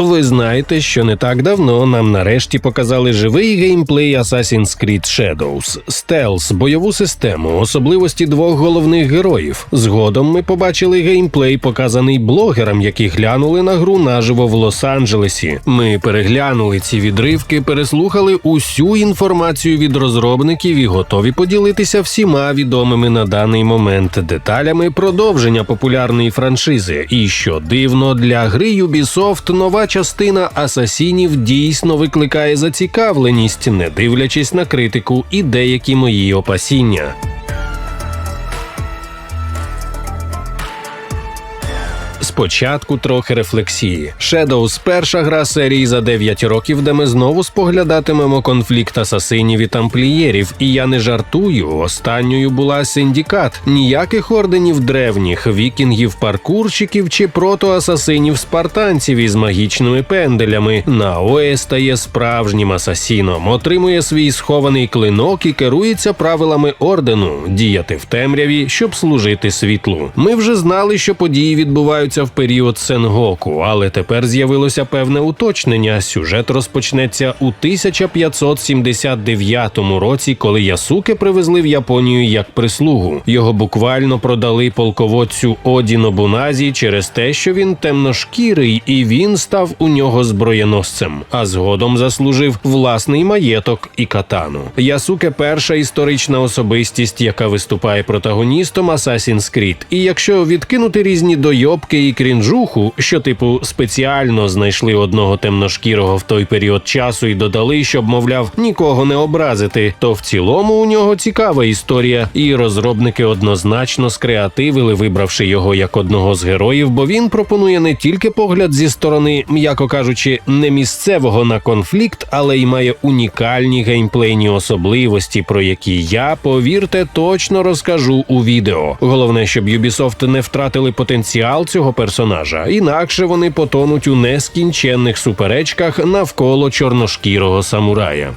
Ви знаєте, що не так давно нам нарешті показали живий геймплей Assassin's Creed Shadows, стелс, бойову систему, особливості двох головних героїв. Згодом ми побачили геймплей, показаний блогерам, які глянули на гру наживо в Лос-Анджелесі. Ми переглянули ці відривки, переслухали усю інформацію від розробників і готові поділитися всіма відомими на даний момент деталями продовження популярної франшизи. І що дивно для гри Ubisoft нова частина асасінів дійсно викликає зацікавленість, не дивлячись на критику і деякі мої опасіння. Спочатку трохи рефлексії. Shadows – перша гра серії за 9 років, де ми знову споглядатимемо конфлікт асасинів і тамплієрів. І я не жартую. Останньою була синдикат. Ніяких орденів древніх, вікінгів, паркурщиків чи протоасасинів спартанців із магічними пенделями. Наоє стає справжнім асасіном, отримує свій схований клинок і керується правилами ордену діяти в темряві, щоб служити світлу. Ми вже знали, що події відбуваються в період Сенгоку, але тепер з'явилося певне уточнення. Сюжет розпочнеться у 1579 році, коли Ясуке привезли в Японію як прислугу. Його буквально продали полководцю Оді Нобуназі через те, що він темношкірий, і він став у нього зброєносцем, а згодом заслужив власний маєток і катану. Ясуке перша історична особистість, яка виступає протагоністом Assassin's Creed. І якщо відкинути різні дойобки і крінжуху, що типу спеціально знайшли одного темношкірого в той період часу і додали, щоб, мовляв, нікого не образити, то в цілому у нього цікава історія, і розробники однозначно скреативили, вибравши його як одного з героїв, бо він пропонує не тільки погляд зі сторони, м'яко кажучи, не місцевого на конфлікт, але й має унікальні геймплейні особливості, про які я, повірте, точно розкажу у відео. Головне, щоб Ubisoft не втратили потенціал цього персонажа, інакше вони потонуть у нескінченних суперечках навколо чорношкірого самурая.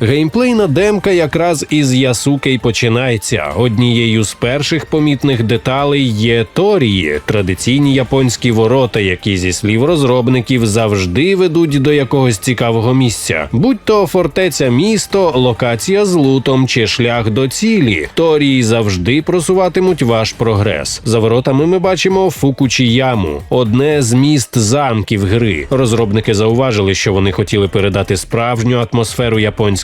Геймплейна демка якраз із Ясуки й починається. Однією з перших помітних деталей є Торії, традиційні японські ворота, які зі слів розробників завжди ведуть до якогось цікавого місця, будь то фортеця місто, локація з лутом чи шлях до цілі. Торії завжди просуватимуть ваш прогрес. За воротами ми бачимо Фукучіяму, одне з міст замків гри. Розробники зауважили, що вони хотіли передати справжню атмосферу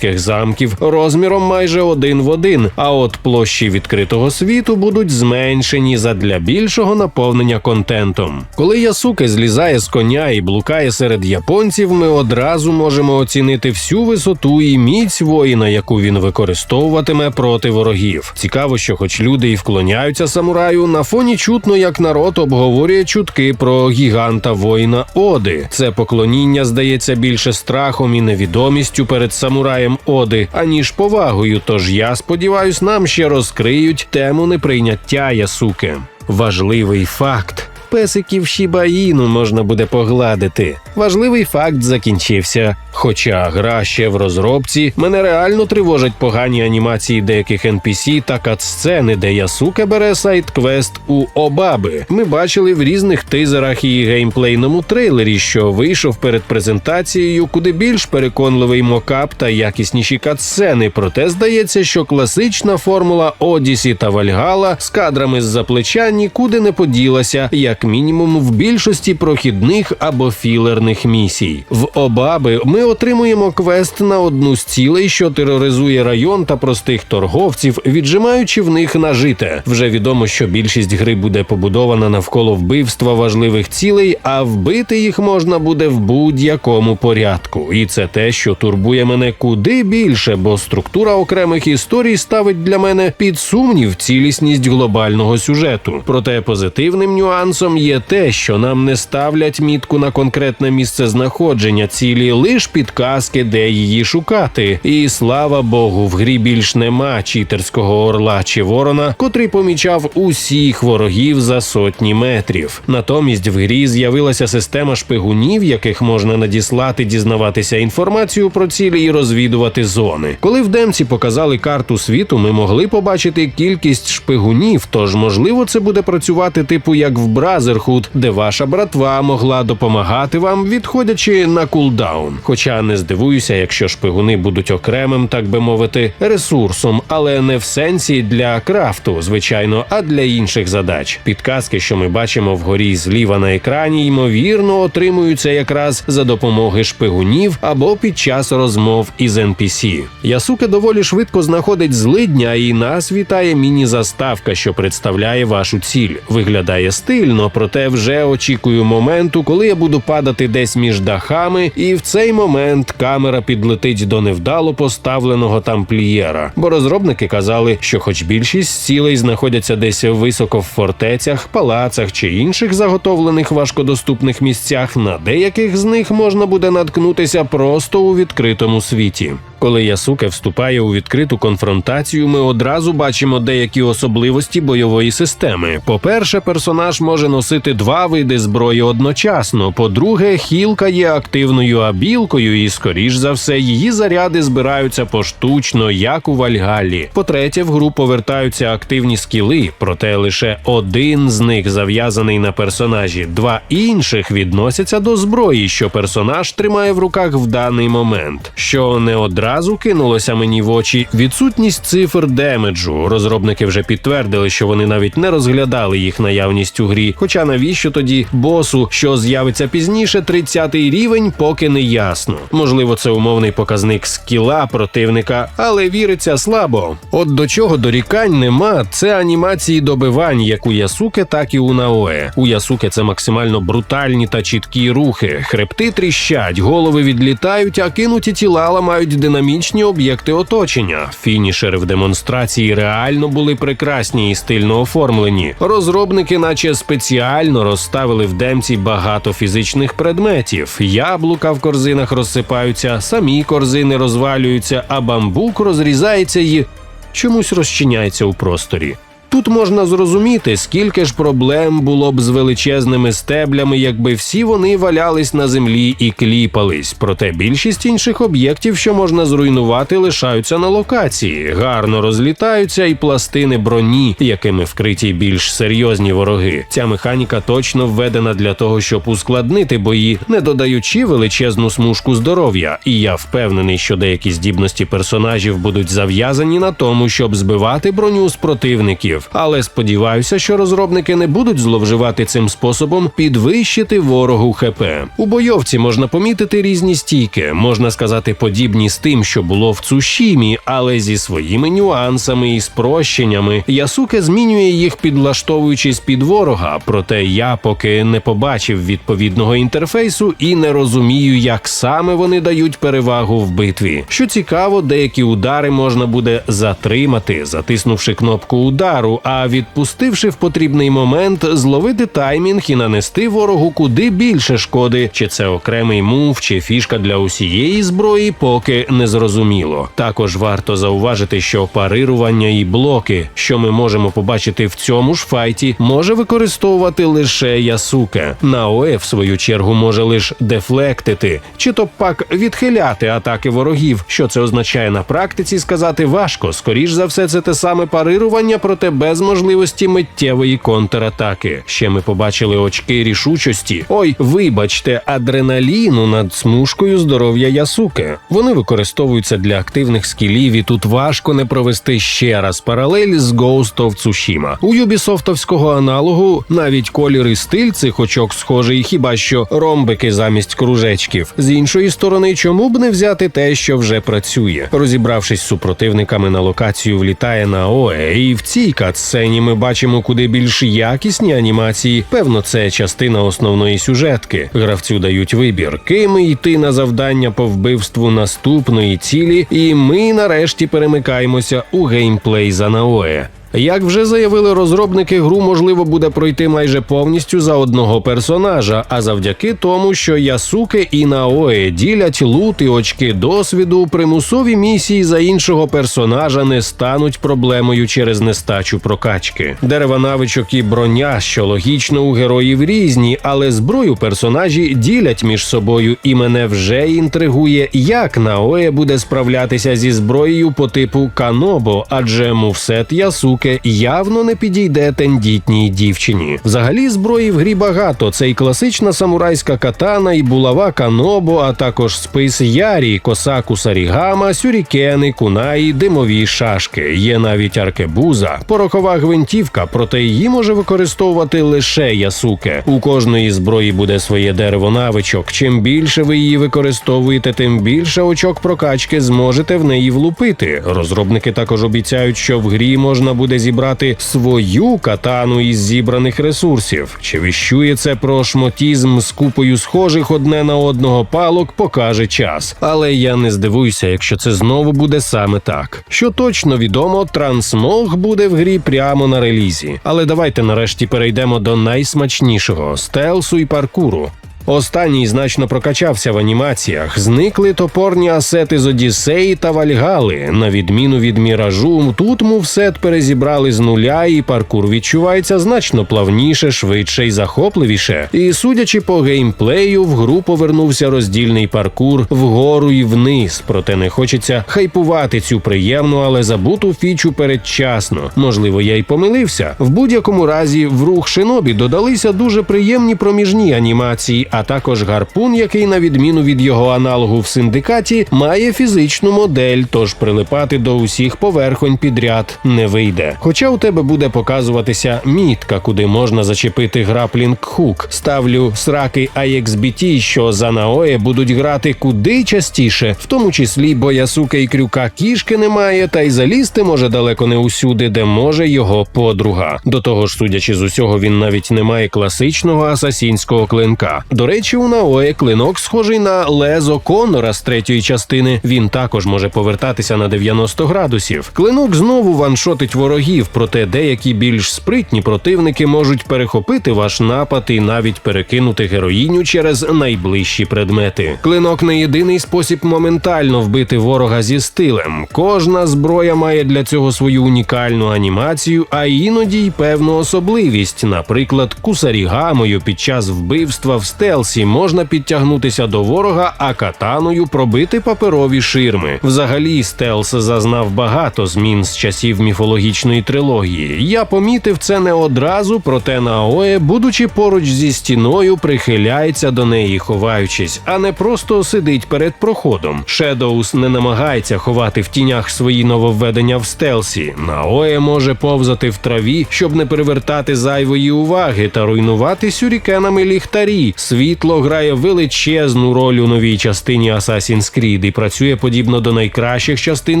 японських замків розміром майже один в один. А от площі відкритого світу будуть зменшені задля більшого наповнення контентом. Коли Ясуке злізає з коня і блукає серед японців, ми одразу можемо оцінити всю висоту і міць воїна, яку він використовуватиме проти ворогів. Цікаво, що, хоч люди і вклоняються самураю, на фоні чутно, як народ обговорює чутки про гіганта воїна Оди. Це поклоніння здається більше страхом і невідомістю перед самураєм Оди, аніж повагою. Тож я сподіваюсь, нам ще розкриють тему неприйняття Ясуки. Важливий факт. Песиків Шібаїну можна буде погладити. Важливий факт закінчився. Хоча гра ще в розробці, мене реально тривожать погані анімації деяких NPC та катсцени, де Ясука бере сайт-квест у Обаби. Ми бачили в різних тизерах і геймплейному трейлері, що вийшов перед презентацією, куди більш переконливий мокап та якісніші катсцени. Проте здається, що класична формула Одісі та Вальгала з кадрами з-за плеча нікуди не поділася, як мінімум в більшості прохідних або філерних місій. В Обаби ми отримуємо квест на одну з цілей, що тероризує район та простих торговців, віджимаючи в них нажите. Вже відомо, що більшість гри буде побудована навколо вбивства важливих цілей, а вбити їх можна буде в будь-якому порядку. І це те, що турбує мене куди більше, бо структура окремих історій ставить для мене під сумнів цілісність глобального сюжету. Проте позитивним нюансом є те, що нам не ставлять мітку на конкретне місце знаходження цілі, лиш підказки, де її шукати. І слава Богу, в грі більш нема читерського орла чи ворона, котрий помічав усіх ворогів за сотні метрів. Натомість в грі з'явилася система шпигунів, яких можна надіслати, дізнаватися інформацію про цілі і розвідувати зони. Коли в демці показали карту світу, ми могли побачити кількість шпигунів, тож можливо це буде працювати типу як в Бразері, Бразерхуд, де ваша братва могла допомагати вам, відходячи на кулдаун. Хоча не здивуюся, якщо шпигуни будуть окремим, так би мовити, ресурсом, але не в сенсі для крафту, звичайно, а для інших задач. Підказки, що ми бачимо вгорі зліва на екрані, ймовірно, отримуються якраз за допомоги шпигунів або під час розмов із NPC. Ясуке доволі швидко знаходить злидня, і нас вітає міні-заставка, що представляє вашу ціль. Виглядає стильно, проте вже очікую моменту, коли я буду падати десь між дахами, і в цей момент камера підлетить до невдало поставленого тамплієра. Бо розробники казали, що, хоч більшість цілей знаходяться десь високо в фортецях, палацах чи інших заготовлених важкодоступних місцях, на деяких з них можна буде наткнутися просто у відкритому світі. Коли Ясуке вступає у відкриту конфронтацію, ми одразу бачимо деякі особливості бойової системи. По-перше, персонаж може носити два види зброї одночасно. По-друге, хілка є активною абілкою, і, скоріш за все, її заряди збираються поштучно, як у Вальгаллі. По-третє, в гру повертаються активні скіли, проте лише один з них зав'язаний на персонажі. Два інших відносяться до зброї, що персонаж тримає в руках в даний момент, що не одразу одразу кинулося мені в очі відсутність цифр демеджу. Розробники вже підтвердили, що вони навіть не розглядали їх наявність у грі. Хоча навіщо тоді босу, що з'явиться пізніше, 30-й рівень, поки не ясно. Можливо, це умовний показник скіла противника, але віриться слабо. От до чого дорікань нема, це анімації добивань, як у Ясуке, так і у Наое. У Ясуке це максимально брутальні та чіткі рухи. Хребти тріщать, голови відлітають, а кинуті тіла ламають динамічні динамічні об'єкти оточення. Фінішери в демонстрації реально були прекрасні і стильно оформлені. Розробники, наче спеціально розставили в демці багато фізичних предметів. Яблука в корзинах розсипаються, самі корзини розвалюються, а бамбук розрізається і чомусь розчиняється у просторі. Тут можна зрозуміти, скільки ж проблем було б з величезними стеблями, якби всі вони валялись на землі і кліпались. Проте більшість інших об'єктів, що можна зруйнувати, лишаються на локації, гарно розлітаються і пластини броні, якими вкриті більш серйозні вороги. Ця механіка точно введена для того, щоб ускладнити бої, не додаючи величезну смужку здоров'я. І я впевнений, що деякі здібності персонажів будуть зав'язані на тому, щоб збивати броню з противників. Але сподіваюся, що розробники не будуть зловживати цим способом підвищити ворогу ХП. У бойовці можна помітити різні стійки, можна сказати, подібні з тим, що було в Цушімі, але зі своїми нюансами і спрощеннями. Ясуке змінює їх, підлаштовуючись під ворога. Проте я поки не побачив відповідного інтерфейсу і не розумію, як саме вони дають перевагу в битві. Що цікаво, деякі удари можна буде затримати, затиснувши кнопку удару удару, а відпустивши в потрібний момент, зловити таймінг і нанести ворогу куди більше шкоди, чи це окремий мув, чи фішка для усієї зброї, поки не зрозуміло. Також варто зауважити, що парирування і блоки, що ми можемо побачити в цьому ж файті, може використовувати лише ясуке. Наоe, в свою чергу, може лише дефлектити, чи то пак відхиляти атаки ворогів. Що це означає на практиці, сказати важко. Скоріш за все, це те саме парирування, проте без можливості миттєвої контратаки. Ще ми побачили очки рішучості. Ой, вибачте, адреналіну над смужкою здоров'я ясуки. Вони використовуються для активних скілів, і тут важко не провести ще раз паралель з Ghost of Tsushima. У юбісофтовського аналогу навіть колір і стиль цих очок схожий, хіба що ромбики замість кружечків. З іншої сторони, чому б не взяти те, що вже працює, розібравшись з супротивниками на локацію, влітає на ОЕ, і в цій катсцені ми бачимо куди більш якісні анімації. Певно, це частина основної сюжетки. Гравцю дають вибір, ким йти на завдання по вбивству наступної цілі, і ми нарешті перемикаємося у геймплей за Наоe. Як вже заявили розробники, гру можливо буде пройти майже повністю за одного персонажа, а завдяки тому, що Ясуке і Наое ділять лут і очки досвіду, примусові місії за іншого персонажа не стануть проблемою через нестачу прокачки. Дерева навичок і броня, що логічно у героїв різні, але зброю персонажі ділять між собою, і мене вже інтригує, як Наое буде справлятися зі зброєю по типу Канобо, адже мувсет Ясуке Ясуке явно не підійде тендітній дівчині. Взагалі зброї в грі багато. Це і класична самурайська катана, і булава канобо, а також спис ярі, косаку сарігама, сюрікени, кунаї, димові шашки. Є навіть аркебуза, порохова гвинтівка, проте її може використовувати лише ясуке. У кожної зброї буде своє дерево навичок. Чим більше ви її використовуєте, тим більше очок прокачки зможете в неї влупити. Розробники також обіцяють, що в грі можна буде зібрати свою катану із зібраних ресурсів. Чи віщує це про шмотізм з купою схожих одне на одного палок, покаже час. Але я не здивуюся, якщо це знову буде саме так. Що точно відомо, трансмог буде в грі прямо на релізі. Але давайте нарешті перейдемо до найсмачнішого стелсу і паркуру. Останній значно прокачався в анімаціях. Зникли топорні асети з Одіссеї та Вальгали. На відміну від міражу, тут мувсет перезібрали з нуля, і паркур відчувається значно плавніше, швидше і захопливіше. І судячи по геймплею, в гру повернувся роздільний паркур вгору і вниз. Проте не хочеться хайпувати цю приємну, але забуту фічу передчасно. Можливо, я й помилився. В будь-якому разі в рух шинобі додалися дуже приємні проміжні анімації а також гарпун, який, на відміну від його аналогу в синдикаті, має фізичну модель, тож прилипати до усіх поверхонь підряд не вийде. Хоча у тебе буде показуватися мітка, куди можна зачепити граплінг хук. Ставлю сраки IXBT, що за наое будуть грати куди частіше, в тому числі бо ясука і крюка кішки немає, та й залізти може далеко не усюди, де може його подруга. До того ж, судячи з усього, він навіть не має класичного асасінського клинка. До речі, у Наое клинок схожий на лезо Конора з третьої частини. Він також може повертатися на 90 градусів. Клинок знову ваншотить ворогів, проте деякі більш спритні противники можуть перехопити ваш напад і навіть перекинути героїню через найближчі предмети. Клинок не єдиний спосіб моментально вбити ворога зі стилем. Кожна зброя має для цього свою унікальну анімацію, а іноді й певну особливість, наприклад, кусарігамою під час вбивства в стелсі можна підтягнутися до ворога, а катаною пробити паперові ширми. Взагалі, стелс зазнав багато змін з часів міфологічної трилогії. Я помітив це не одразу, проте Наое, будучи поруч зі стіною, прихиляється до неї, ховаючись, а не просто сидить перед проходом. Шедоус не намагається ховати в тінях свої нововведення в стелсі. Наое може повзати в траві, щоб не привертати зайвої уваги та руйнувати сюрікенами ліхтарі. Світло грає величезну роль у новій частині Assassin's Creed і працює подібно до найкращих частин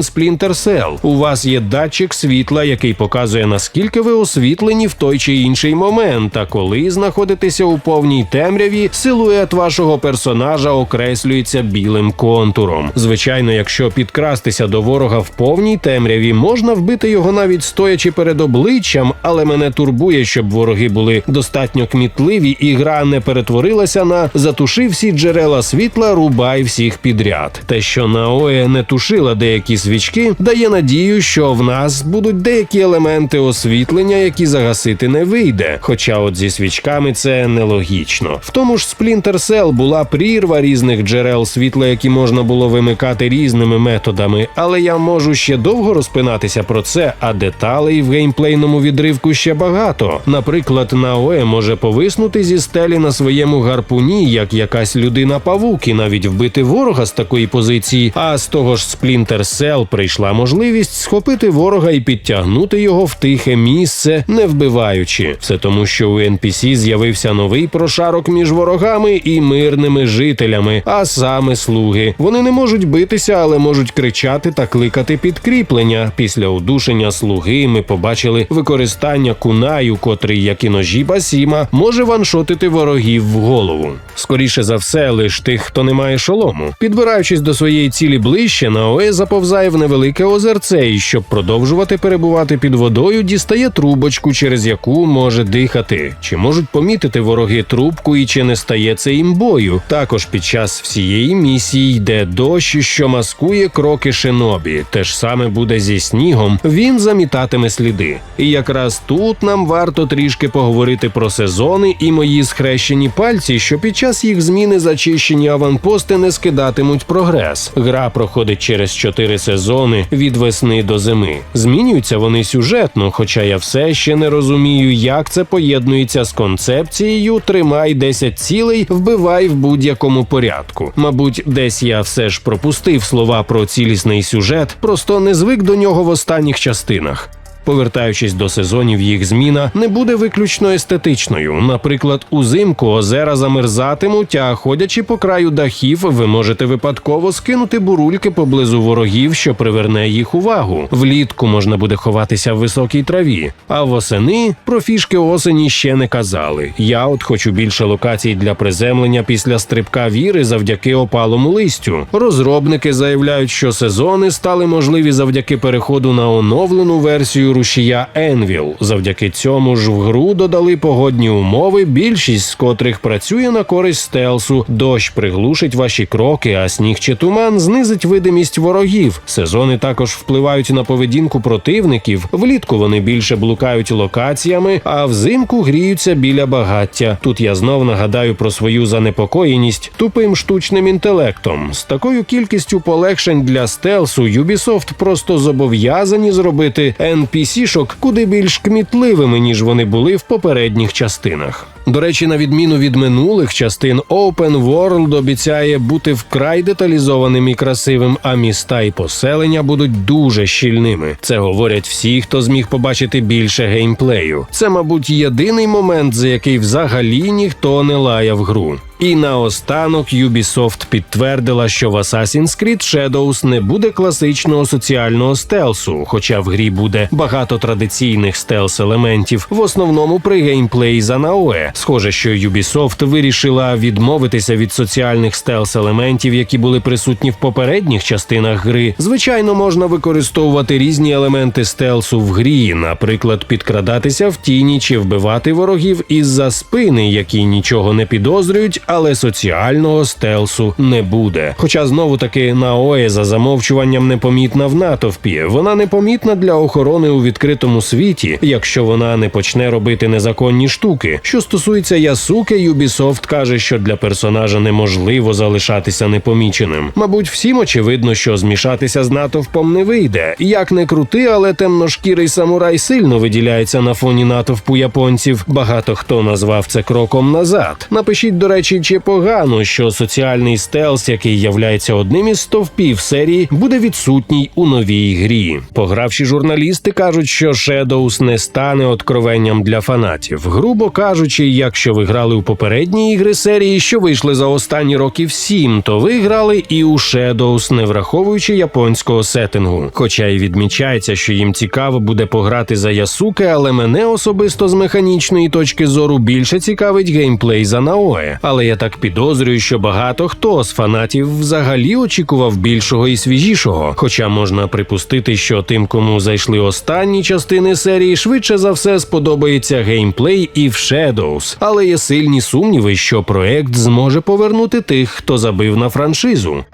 Splinter Cell. У вас є датчик світла, який показує наскільки ви освітлені в той чи інший момент. А коли знаходитеся у повній темряві, силует вашого персонажа окреслюється білим контуром. Звичайно, якщо підкрастися до ворога в повній темряві, можна вбити його навіть стоячи перед обличчям, але мене турбує, щоб вороги були достатньо кмітливі і гра не перетворилася на затуши всі джерела світла, рубай всіх підряд. Те, що Наоє не тушила деякі свічки, дає надію, що в нас будуть деякі елементи освітлення, які загасити не вийде. Хоча, от зі свічками це нелогічно. В тому ж Splinter Cell була прірва різних джерел світла, які можна було вимикати різними методами, але я можу ще довго розпинатися про це, а деталей в геймплейному відривку ще багато. Наприклад, Наоє може повиснути зі стелі на своєму гарпуні, як якась людина павук, і навіть вбити ворога з такої позиції. А з того ж Splinter Cell прийшла можливість схопити ворога і підтягнути його в тихе місце, не вбиваючи. Все тому, що у NPC з'явився новий прошарок між ворогами і мирними жителями, а саме слуги. Вони не можуть битися, але можуть кричати та кликати підкріплення. Після удушення слуги ми побачили використання кунаю, котрий, як і ножі Басіма, може ваншотити ворогів в голову. Скоріше за все, лиш тих, хто не має шолому. Підбираючись до своєї цілі ближче, Наое заповзає в невелике озерце і щоб продовжувати перебувати під водою, дістає трубочку, через яку може дихати. Чи можуть помітити вороги трубку і чи не стає це імбою? Також під час всієї місії йде дощ, що маскує кроки шинобі. Те ж саме буде зі снігом. Він замітатиме сліди. І якраз тут нам варто трішки поговорити про сезони і мої схрещені пальці, що під час їх зміни зачищені аванпости не скидатимуть прогрес. Гра проходить через чотири сезони від весни до зими. Змінюються вони сюжетно, хоча я все ще не розумію, як це поєднується з концепцією Тримай 10 цілей, вбивай в будь-якому порядку. Мабуть, десь я все ж пропустив слова про цілісний сюжет, просто не звик до нього в останніх частинах. Повертаючись до сезонів, їх зміна не буде виключно естетичною. Наприклад, узимку озера замерзатимуть, а ходячи по краю дахів, ви можете випадково скинути бурульки поблизу ворогів, що приверне їх увагу. Влітку можна буде ховатися в високій траві. А восени про фішки осені ще не казали. Я от хочу більше локацій для приземлення після стрибка віри завдяки опалому листю. Розробники заявляють, що сезони стали можливі завдяки переходу на оновлену версію рушія Envil. Завдяки цьому ж в гру додали погодні умови, більшість з котрих працює на користь стелсу. Дощ приглушить ваші кроки, а сніг чи туман знизить видимість ворогів. Сезони також впливають на поведінку противників. Влітку вони більше блукають локаціями, а взимку гріються біля багаття. Тут я знов нагадаю про свою занепокоєність тупим штучним інтелектом. З такою кількістю полегшень для стелсу Ubisoft просто зобов'язані зробити NPC-шок куди більш кмітливими, ніж вони були в попередніх частинах. До речі, на відміну від минулих частин, Open World обіцяє бути вкрай деталізованим і красивим, а міста і поселення будуть дуже щільними. Це говорять всі, хто зміг побачити більше геймплею. Це, мабуть, єдиний момент, за який взагалі ніхто не лаяв гру. І наостанок Ubisoft підтвердила, що в Assassin's Creed Shadows не буде класичного соціального стелсу, хоча в грі буде багато традиційних стелс-елементів, в основному при геймплеї за Наоe. Схоже, що Ubisoft вирішила відмовитися від соціальних стелс-елементів, які були присутні в попередніх частинах гри. Звичайно, можна використовувати різні елементи стелсу в грі, наприклад, підкрадатися в тіні чи вбивати ворогів із-за спини, які нічого не підозрюють але соціального стелсу не буде. Хоча знову таки Наоє за замовчуванням непомітна в натовпі. Вона непомітна для охорони у відкритому світі, якщо вона не почне робити незаконні штуки. Що стосується Ясуки, Ubisoft каже, що для персонажа неможливо залишатися непоміченим. Мабуть, всім очевидно, що змішатися з натовпом не вийде. Як не крути, але темношкірий самурай сильно виділяється на фоні натовпу японців. Багато хто назвав це кроком назад. Напишіть, до речі, чи погано, що соціальний стелс, який являється одним із стовпів серії, буде відсутній у новій грі. Погравші журналісти кажуть, що Shadows не стане откровенням для фанатів. Грубо кажучи, якщо ви грали у попередні ігри серії, що вийшли за останні років сім, то ви грали і у Shadows, не враховуючи японського сеттингу. Хоча й відмічається, що їм цікаво буде пограти за Ясуке, але мене особисто з механічної точки зору більше цікавить геймплей за Наоe. Але я так підозрюю, що багато хто з фанатів взагалі очікував більшого і свіжішого. Хоча можна припустити, що тим, кому зайшли останні частини серії, швидше за все сподобається геймплей і в Shadows. Але є сильні сумніви, що проект зможе повернути тих, хто забив на франшизу.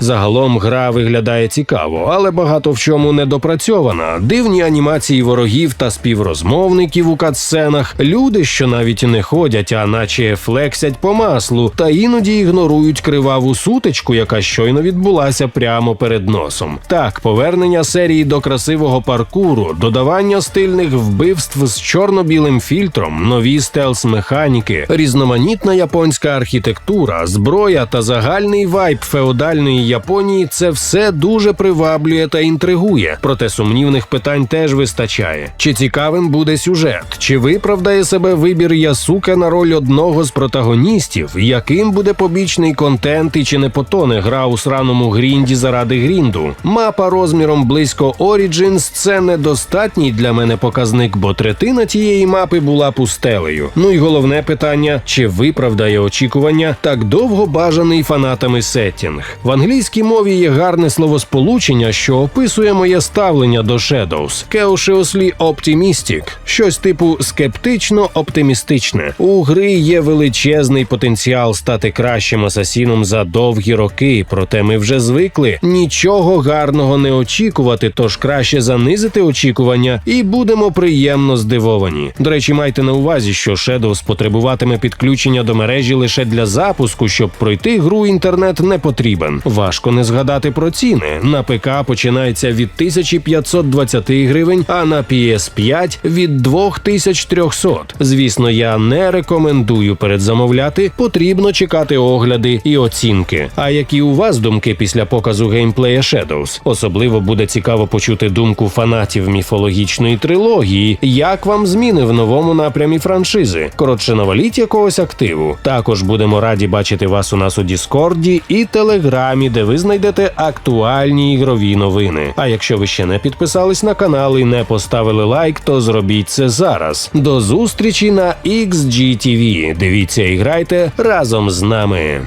Загалом гра виглядає цікаво, але багато в чому недопрацьована. Дивні анімації ворогів та співрозмовників у катсценах, люди, що навіть не ходять, а наче флексять по маслу, та іноді ігнорують криваву сутичку, яка щойно відбулася прямо перед носом. Так, повернення серії до красивого паркуру, додавання стильних вбивств з чорно-білим фільтром, нові стелс-механіки, різноманітна японська архітектура, зброя та загальний вайб феодальної Японії це все дуже приваблює та інтригує. Проте сумнівних питань теж вистачає. Чи цікавим буде сюжет? Чи виправдає себе вибір Ясука на роль одного з протагоністів? Яким буде побічний контент і чи не потоне гра у сраному грінді заради грінду? Мапа розміром близько Origins – це недостатній для мене показник, бо третина тієї мапи була пустелею. Ну і головне питання: чи виправдає очікування так довго бажаний фанатами сеттінг? В англійській англійській мові є гарне словосполучення, що описує моє ставлення до Shadows. Cautiously optimistic. щось типу скептично оптимістичне. У гри є величезний потенціал стати кращим асасіном за довгі роки, проте ми вже звикли нічого гарного не очікувати, тож краще занизити очікування і будемо приємно здивовані. До речі, майте на увазі, що Shadows потребуватиме підключення до мережі лише для запуску, щоб пройти гру інтернет не потрібен. Важко не згадати про ціни. На ПК починається від 1520 гривень, а на PS5 від 2300. Звісно, я не рекомендую передзамовляти. Потрібно чекати огляди і оцінки. А які у вас думки після показу геймплея Shadows? Особливо буде цікаво почути думку фанатів міфологічної трилогії. Як вам зміни в новому напрямі франшизи? Коротше, наваліть якогось активу. Також будемо раді бачити вас у нас у Діскорді і Телеграмі, де ви знайдете актуальні ігрові новини. А якщо ви ще не підписались на канал і не поставили лайк, то зробіть це зараз. До зустрічі на XGTV. Дивіться і грайте разом з нами.